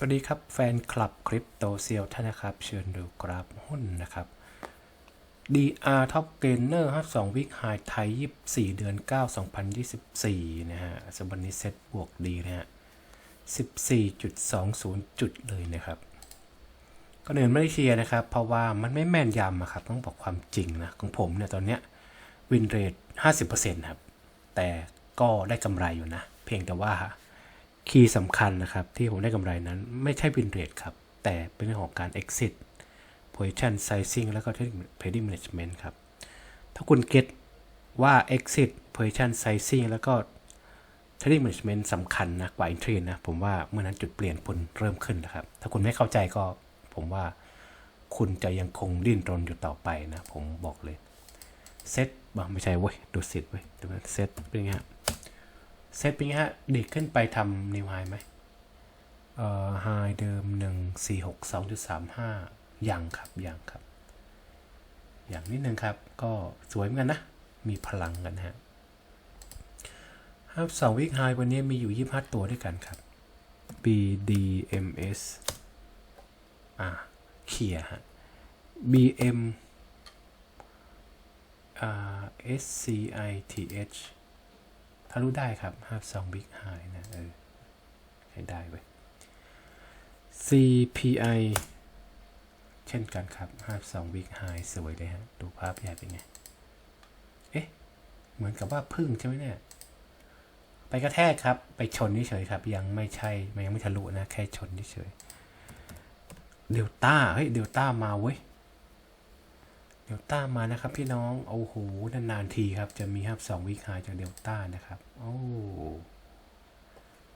สวัสดีครับแฟนคลับคริปโตเซียวท่านนะครับ เชิญดูกราฟหุ้นนะครับ DR Top Gainer 52วิกไฮไทย 24 เดือน 9 2024 นะฮะสวันนี้เซ็ตบวกดีนะฮะ 14.20 จุดเลยนะครับ ก็เนินไม่ได้เชียร์นะครับ เพราะว่ามันไม่แม่นยำอะครับ ต้องบอกความจริงนะ ของผมเนี่ยตอนเนี้ยวินเรท50%ครับ แต่ก็ได้กำไรอยู่นะ เพียงแต่ว่า คีย์สำคัญนะครับ ที่ผมได้กำไรนั้นไม่ใช่ win rate ครับ แต่เป็นเรื่องของการ exit position sizing แล้วก็ trading management ครับ ถ้าคุณเก็ตว่า exit position sizing แล้วก็ trading management สำคัญนะกว่า entry นะ ผมว่าเมื่อนั้นจุดเปลี่ยนผลเริ่มขึ้นนะครับ ถ้าคุณไม่เข้าใจก็ผมว่าคุณจะยังคงดิ้นรนอยู่ต่อไปนะ ผมบอกเลยเซตบ้าไม่ใช่เว้ยดูสิทธิ์เว้ยเซตเป็นไงฮะ เซตเป็นไงฮะดีขึ้นไปทำนิวไฮไหมเอ่อไฮเดิมหนึ่งสี่หกสองจุดสามห้ายังครับยังครับ อย่างนิดนึงครับ ก็สวยเหมือนกันนะ มีพลังกันนะฮะครับสองวิกไฮวันนี้มีอยู่ยี่ห้าตัวด้วยกันครับ BDMS อ่าเคลียร์ฮะ BM อ่า SCITH ทะลุได้ครับห้าสองบิ๊กไฮนะเออใช้ได้เว้ย CPI เช่นกันครับห้าสองบิ๊กไฮสวยเลยฮะ ดูภาพใหญ่เป็นไง เอ๊ะ เหมือนกับว่าพึ่งใช่ไหมเนี่ย ไปกระแทกครับ ไปชนเฉยครับ ยังไม่ใช่มันยังไม่ทะลุนะ แค่ชนเฉยเดลต้า เฮ้ย เดลต้ามาเว้ย เดลต้ามานะครับพี่น้อง โอ้โห นานๆทีครับ จะมีครับสองวิคายจากเดลต้านะครับ โอ้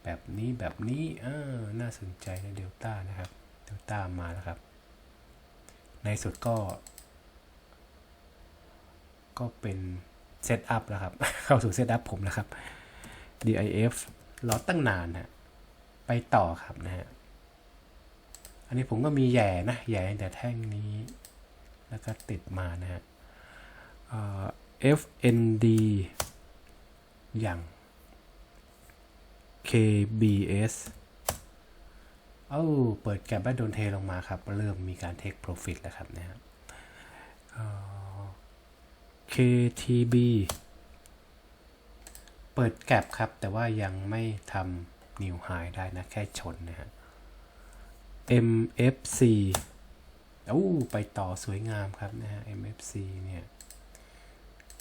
แบบนี้แบบนี้เออน่าสนใจนะเดลต้านะครับ เดลต้ามาแล้วครับ ในสุดก็ ก็เป็นเซตอัพแล้วครับ เข้าสู่เซตอัพผมแล้วครับ DIF รอตั้งนานฮะไปต่อครับนะฮะ อันนี้ผมก็มีแย่นะ แย่แต่แท่งนี้ แล้วก็ติดมานะฮะ FND อย่าง KBS เอ้าเปิดแกลบแล้วโดนเทลงมาครับ เริ่มมีการเทค profit แล้วครับนะฮะ KTB เปิดแกลบครับ แต่ว่ายังไม่ทำ new high ได้นะ แค่ชนนะฮะ MFC อ้ไปต่อสวยงามครับนะฮะ MFC เนี่ย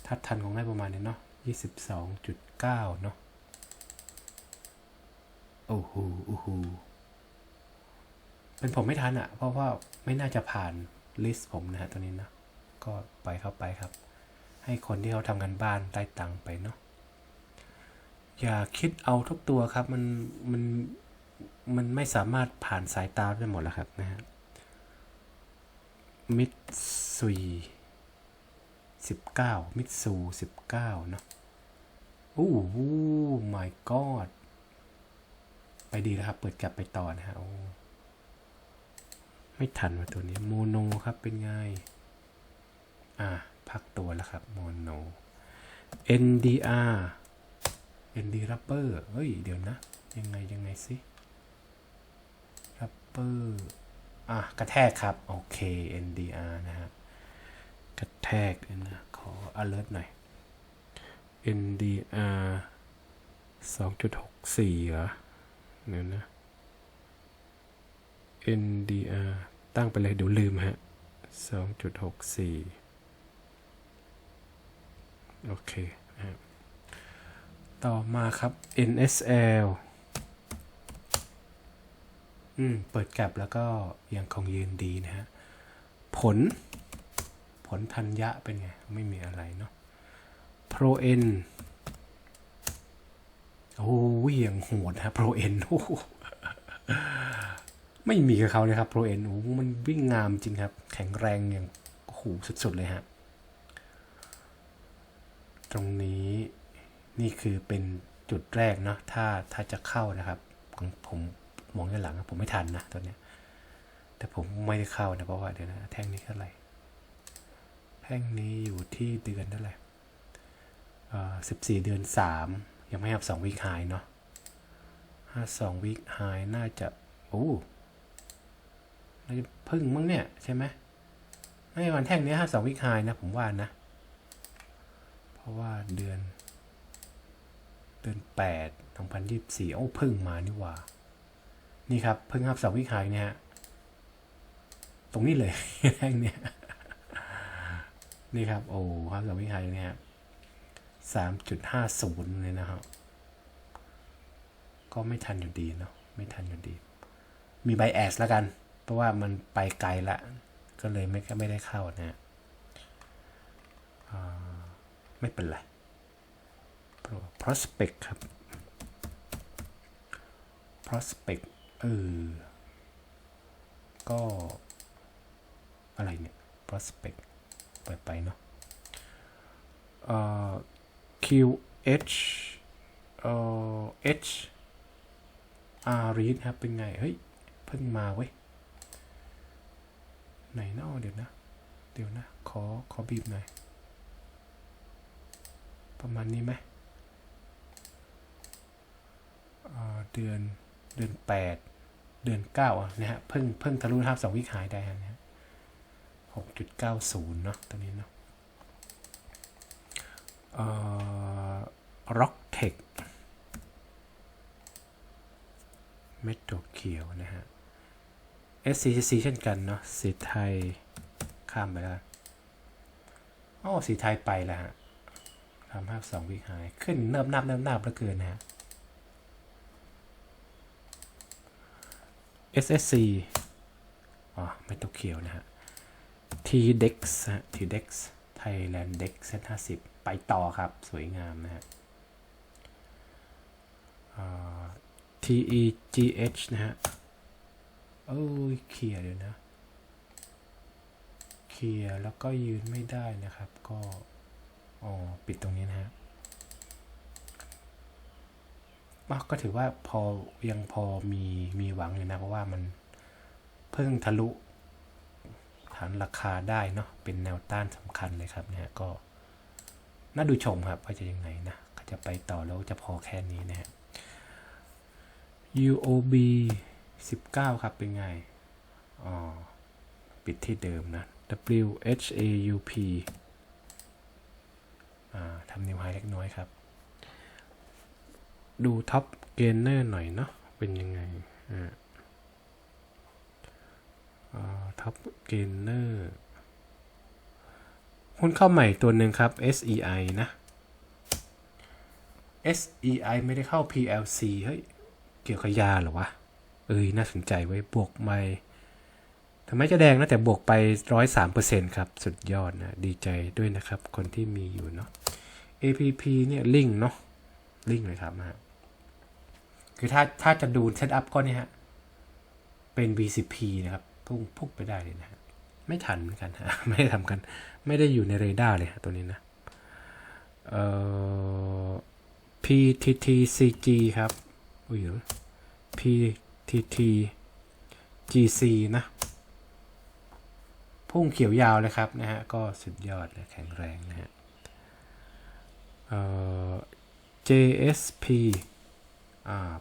ทัดทันของได้ประมาณนี้เนาะ22.9 เนาะโอ้โหโอ้โหเป็นผมไม่ทันอะ่ะ เพราะว่าไม่น่าจะผ่านลิสต์ผมนะฮะตัวนี้นะ ก็ไปเข้าไปครับ ให้คนที่เขาทำกันบ้านได้ตังค์ไปเนาะอย่าคิดเอาทุกตัวครับ มันมันมันไม่สามารถผ่านสายตาได้หมดแล้วครับนะฮะ มิตซุยสิบเก้ามิตซูสิบเก้าเนาะโอ้โห my god ไปดีแล้วครับ เปิดกลับไปต่อนะฮะโอ้ไม่ทันว่ะตัวนี้โมโนครับเป็นไง อ่า พักตัวแล้วครับโมโน NDR ND Rapper เฮ้ย เดี๋ยวนะ ยังไงยังไงสิ Rapper อะกระแทกครับ โอเค NDR นะฮะ กระแทกนะขอ alert หน่อย NDR 2.64เหรอเดี๋ยนะ NDR ตั้งไปเลยเดี๋ยวลืมฮะ 2.64 โอเคนะฮะต่อมาครับ NSL อืม เปิดกลับแล้วก็ยังคงยืนดีนะฮะ ผล ผลทัญญะเป็นไง ไม่มีอะไรเนาะ Pro N โอ้ยยังโหดนะ Pro N โอ้ไม่มีกับเขาเลยครับ Pro N โอ้มันวิ่งงามจริงครับ แข็งแรงอย่างโอ้โหสุดๆเลยฮะ ตรงนี้นี่คือเป็นจุดแรกเนาะ ถ้าถ้าจะเข้านะครับ ของผม มองย้อนหลังผมไม่ทันนะตอนเนี้ย แต่ผมไม่ได้เข้านะเพราะว่าเดี๋ยวนะแท่งนี้เท่าไหร่แท่งนี้อยู่ที่เดือนเท่าไหร่อ่อสิบสี่เดือนสามยังไม่ have สองวีคไฮเนาะห้าสองวีคไฮน่าจะโอ้น่าจะพึ่งมั้งเนี่ยใช่ไหมไม่วันแท่งนี้ห้าสองวิคายนะผมว่านะ เพราะว่าเดือน เดือนแปดสองพันยี่สิบสี่โอ้พึ่งมานี่ว่า นี่ครับเพึ่งห้าสองวิคายเนี่ยฮะตรงนี้เลยแท่งเนี้ยนี่ครับโอ้ห้าสวิคายเนี่ยสามจุดห้าศูนย์เลยนะครับ ก็ไม่ทันอยู่ดีเนาะไม่ทันอยู่ดี มีไบแอสแล้วกัน เพราะว่ามันไปไกลละ ก็เลยไม่ไม่ได้เข้านะฮะไม่เป็นไร prospect ครับ prospect เออ ก็ อะไรเนี่ย prospect ไปไปเนาะเอ่อ QH เอ่อ H R read ครับ เป็นไง เฮ้ย เพิ่งมาเว้ย ไหนเนาะเดี๋ยวนะ เดี๋ยวนะ ขอ ขอบีบหน่อย ประมาณนี้ไหมเเดือน เดือนแปด เดือนเก้าอะนะฮะเพิ่งเพิ่งทะลุทับสองวิขายได้นะฮะหกจุดเก้าศูนย์เนาะตัวนี้เนาะเอ่อ Rock Tech เม็ดดอกเขียวนะฮะ SCC เช่นกันเนาะสีไทยข้ามไปแล้วอ๋อสีไทยไปแล้วฮะทำภาพสองวิหาย ขึ้นเนิบนับเนิบนับเหลือเกินนะฮะ SSC อ๋อไม่ตกเขียวนะฮะ TDEX ฮะ TDEX Thailand Dex Z50 ไปต่อครับ สวยงามนะฮะ TEGH นะฮะ โอ้ยเคลียเดี๋ยวนะเคลียร์แล้วก็ยืนไม่ได้นะครับ ก็ อ๋อ ปิดตรงนี้นะฮะอะ ก็ถือว่าพอยังพอมีมีหวังอยู่นะ เพราะว่ามันเพิ่งทะลุฐานราคาได้เนาะเป็นแนวต้านสำคัญเลยครับเนี่ยก็น่าดูชมครับว่าจะยังไงนะก็จะไปต่อแล้วจะพอแค่นี้นะฮะ UOB 19 ครับเป็นไง อ๋อ ปิดที่เดิมนะ WHAUP อ่าทำนิวไฮเล็กน้อยครับ ดูท็อปเกนเนอร์หน่อยเนาะเป็นยังไงอ่าท็อปเกนเนอร์หุ้นเข้าใหม่ตัวหนึ่งครับ SEI นะ SEI ไม่ได้เข้า PLC เฮ้ย เกี่ยวกับยาเหรอวะ เอ้ย น่าสนใจไว้บวกไม่ทำไมจะแดงนะ แต่บวกไปร้อยสามเปอร์เซ็นครับ สุดยอดนะ ดีใจด้วยนะครับ คนที่มีอยู่เนาะ APP เนี่ย ลิงเนาะลิงเลยครับนะ คือถ้าถ้าจะดูเซตอัพก็เนี่ยฮะ เป็น VCP นะครับ พุ่งพุ่งไปได้เลยนะฮะไม่ทันเหมือนกันฮะ ไม่ได้ทำกัน ไม่ได้อยู่ในเรดาร์เลยฮะตัวนี้นะ เอ่อ PTTCG ครับ อุ้ย PTT GC นะ พุ่งเขียวยาวเลยครับนะฮะ ก็สุดยอดเลยแข็งแรงนะฮะ เอ่อ JSP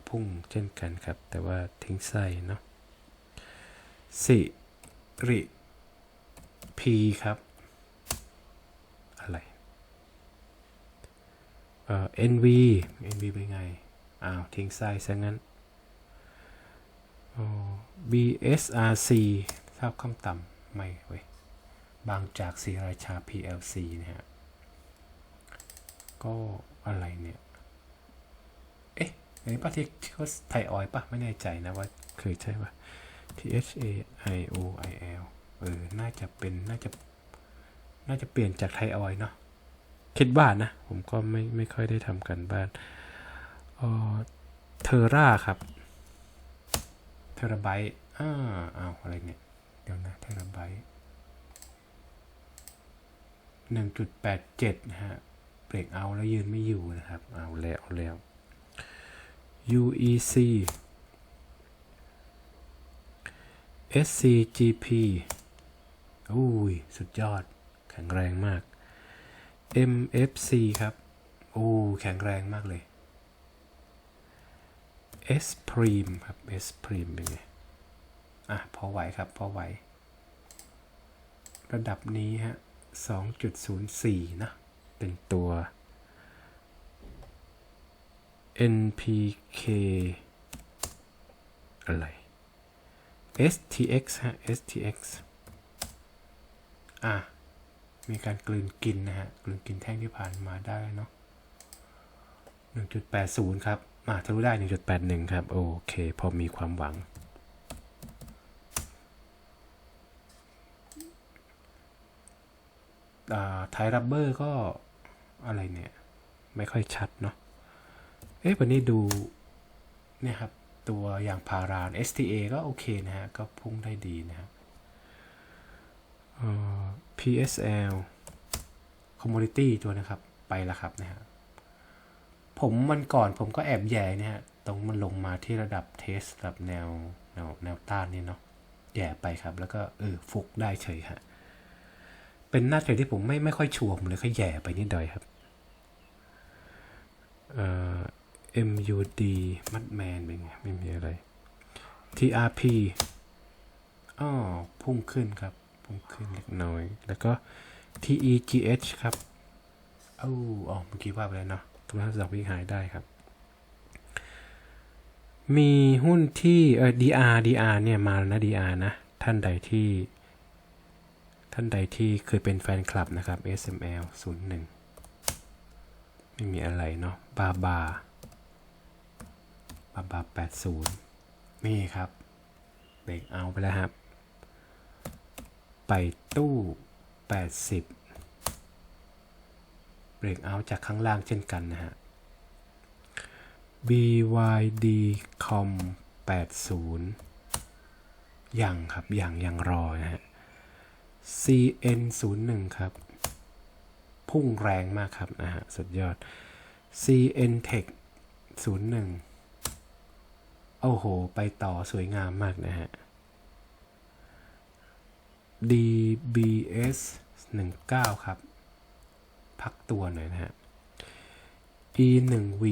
พุ่งเช่นกันครับ แต่ว่าทิ้งไส้เนาะสิริ P ครับ อะไรเอ่อ NV NV เป็นไง อ้าว ทิ้งไส้ซะงั้นอ๋อ BSRC ทราบคำต่ำไม่เว้ยบางจากศรีราชา PLC นะฮะ ก็อะไรเนี่ย อันนี้ป้าที่ที่เขาไทยออยป่ะ ไม่แน่ใจนะว่าเคยใช่ป่ะ T H A I O I L เออ น่าจะเป็น น่าจะ น่าจะเปลี่ยนจากไทยออยเนาะ คิดว่านนะ ผมก็ไม่ ไม่ค่อยได้ทำกันบ้านเออเทอร่าครับ เทราไบต์อ้าอ้าวอะไรเนี่ย เดี๋ยวนะ เทราไบต์หนึ่งจุดแปดเจ็ดนะฮะ เบรกเอาแล้วยืนไม่อยู่นะครับ เอาแล้วเอาแล้ว UEC SCGP อุ้ย สุดยอด แข็งแรงมาก MFC ครับ โอ้ แข็งแรงมากเลย S Prime ครับ S Prime เป็นไง อะ พอไหวครับ พอไหว ระดับนี้ฮะ 2.04 นะ เป็นตัว NPK อะไร STX ฮะ STX อะ มีการกลืนกินนะฮะ กลืนกินแท่งที่ผ่านมาได้เนาะ1.80 ครับอะทะลุได้ 1.81 ครับ โอเค พอมีความหวัง อ่าไทรับเบอร์ก็อะไรเนี่ย ไม่ค่อยชัดเนาะ เอ๊ะวันนี้ดูเนี่ยครับ ตัวอย่างพาราน STA ก็โอเคนะฮะ ก็พุ่งได้ดีนะฮะเอ่อ PSL Commodity ตัวนะครับ ไปแล้วครับนะฮะ ผมมันก่อนผมก็แอบแย่เนี่ยฮะ ตรงมันลงมาที่ระดับเทสระดับแนวแนวแนวต้านนี่เนาะแย่ไปครับ แล้วก็เออฟุกได้เฉยฮะ เป็นหน้าเทรดที่ผมไม่ไม่ค่อยชัวร์เลยค่อยแย่ไปนิดหน่อยครับ เอ่อ MUD มัดแมนเป็นไง ไม่มีอะไร TRP อ๋อพุ่งขึ้นครับ พุ่งขึ้นเล็กน้อย แล้วก็ TEGH ครับเอ้าอ๋อเมื่อกี้ว่าไปแล้วเนาะกำลังจะวิ่งหายได้ครับ มีหุ้นที่เออ DR DR เนี่ย มาแล้วนะ DR นะ ท่านใดที่ ท่านใดที่เคยเป็นแฟนคลับนะครับ SML 01 ไม่มีอะไรเนาะบาบา บาบา80นี่ครับเบรกเอาไปแล้วครับ ไปตู้80เบรกเอาจากข้างล่างเช่นกันนะฮะ BYD com 80ยังครับยังยังรอนะฮะ CN 0 1ครับ พุ่งแรงมากครับนะฮะ สุดยอด CN Tech 01 โอ้โห ไปต่อสวยงามมากนะฮะ DBS 19 ครับ พักตัวหน่อยนะฮะ E 1 V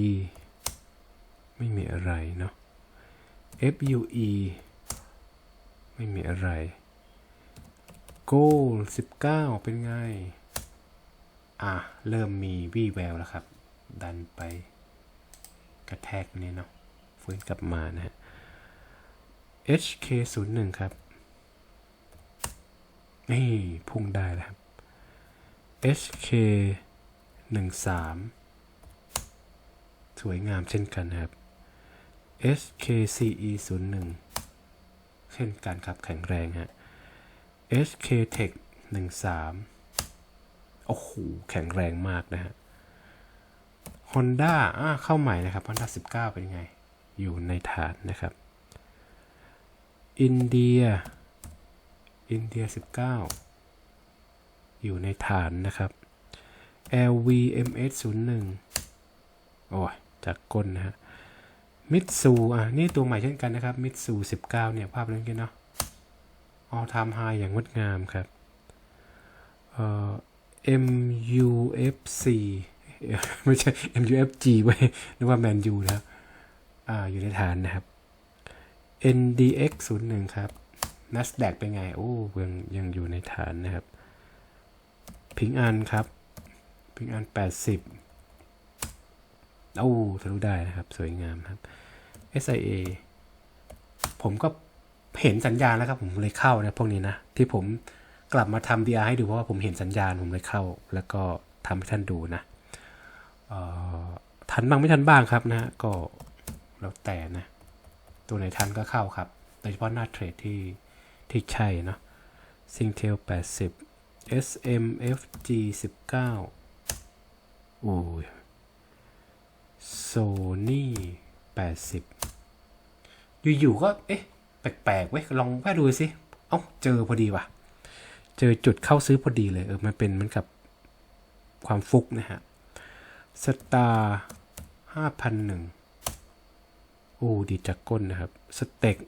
ไม่มีอะไรเนาะ FUE ไม่มีอะไร Goal 19 เป็นไง อะ เริ่มมีวี่แววแล้วครับ ดันไปกระแทกนี่เนาะ ฟื้นกลับมานะฮะ HK 0 1 ครับ นี่ พุ่งได้แล้วครับ HK 1 3 สวยงามเช่นกันนะครับ SKCE 0 1 เช่นกันครับแข็งแรงฮะ SK Tech 1 3 โอ้โห แข็งแรงมากนะฮะ Honda อ่าเข้าใหม่นะครับ Honda 19 เป็นไง อยู่ในฐานนะครับ อินเดีย อินเดีย 19 อยู่ในฐานนะครับ LVMS 01 โอ้ยจากก้นะฮะ มิตซูอะ นี่ตัวใหม่เช่นกันนะครับ มิตซู19 เนี่ย ภาพเล่นกันเนาะออทามไฮอย่างงดงามครับ เอ่อ MUFC ไม่ใช่ MUFG ไว้นึกว่าแมนยูนะครับ อยู่ในฐานนะครับ NDX 01ครับ NASDAQ เป็นไง โอ้ยังยังอยู่ในฐานนะครับ พิงอันครับ พิงอัน 80 โอ้ทะลุได้นะครับ สวยงามครับ SIA ผมก็เห็นสัญญาณแล้วครับ ผมเลยเข้านะพวกนี้นะ ที่ผมกลับมาทำ DR ให้ดูเพราะว่าผมเห็นสัญญาณผมเลยเข้า แล้วก็ทำให้ท่านดูนะทันบ้างไม่ทันบ้างครับนะ ก็ แล้วแต่นะ ตัวไหนทันก็เข้าครับ โดยเฉพาะหน้าเทรดที่ที่ใช่เนาะ Singtel 80 SMFG 19โอ้ย Sony 80 อยู่ๆก็ เอ๊ะ แปลกๆเว้ย ลองแวะดูสิ เอ้า เจอพอดีว่ะ เจอจุดเข้าซื้อพอดีเลย เออ มันเป็นเหมือนกับความฟุกนะฮะ สตาร์5,001 อ้ดีจากก้นนะครับสเต็ก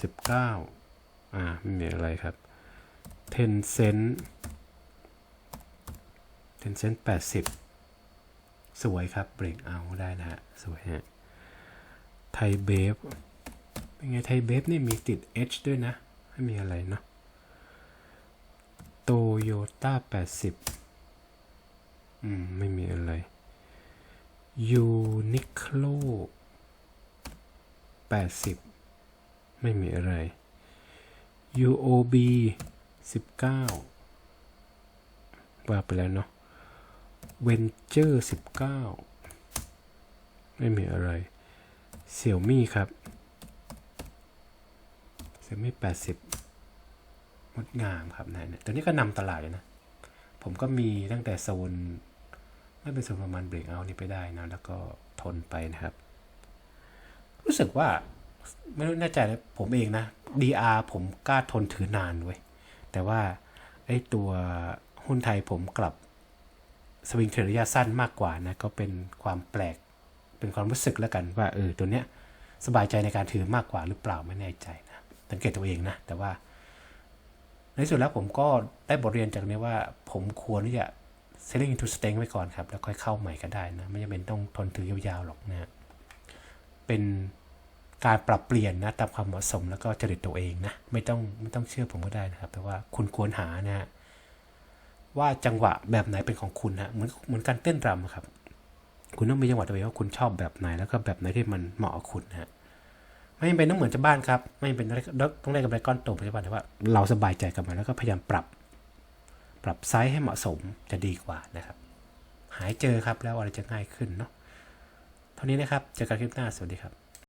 สิบเก้าอ่าไม่มีอะไรครับเทนเซนเทนเซนแปดสิบสวยครับ เบรกเอาได้นะฮะ สวยฮะ ไทยเบฟเป็นไง ไทยเบฟนี่มีติด H ด้วยนะ ไม่มีอะไรเนาะโตโยต้า80 อืม ไม่มีอะไร ยูนิโคล80ไม่มีอะไร UOB 19 ว่าไปแล้วเนาะ Venture 19 ไม่มีอะไร เสี่ยวมี่ครับ เสี่ยวมี่80งดงามครับนะเนี่ยตัวนี้ก็นำตลาดเลยนะ ผมก็มีตั้งแต่โซน ไม่เป็นโซนประมาณเบรกเอานี่ไปได้นะ แล้วก็ทนไปนะครับ รู้สึกว่าไม่รู้แน่ใจเลยผมเองนะ DR ผมกล้าทนถือนานเว้ย แต่ว่าไอ้ตัวหุ้นไทยผมกลับสวิงเทรดระยะสั้นมากกว่านะ ก็เป็นความแปลก เป็นความรู้สึกแล้วกันว่าเออตัวเนี้ยสบายใจในการถือมากกว่าหรือเปล่าไม่แน่ใจนะสังเกตตัวเองนะ แต่ว่า ในที่สุดแล้วผมก็ได้บทเรียนจากนี้ว่า ผมควรที่จะ selling into strength ไว้ก่อนครับ แล้วค่อยเข้าใหม่ก็ได้นะ ไม่จำเป็นต้องทนถือยาวๆหรอกนะฮะเป็นการปรับเปลี่ยนนะตามความเหมาะสมแล้วก็จริตตัวเองนะ ไม่ต้องไม่ต้องเชื่อผมก็ได้นะครับ แต่ว่าคุณควรหานะฮะว่าจังหวะแบบไหนเป็นของคุณฮะเหมือนเหมือนการเต้นรำครับ คุณต้องมีจังหวะตัวเองว่าคุณชอบแบบไหนแล้วก็แบบไหนที่มันเหมาะกับคุณนะฮะไม่เป็นต้องเหมือนจะบ้านครับ ไม่เป็นต้องได้กำไรก้อนโตปัจจุบันแต่ว่าเราสบายใจกับมันแล้วก็พยายามปรับ ปรับไซส์ให้เหมาะสมจะดีกว่านะครับ หายเจอครับแล้วอะไรจะง่ายขึ้นเนาะเท่านี้นะครับเจอกันคลิปหน้าสวัสดีครับ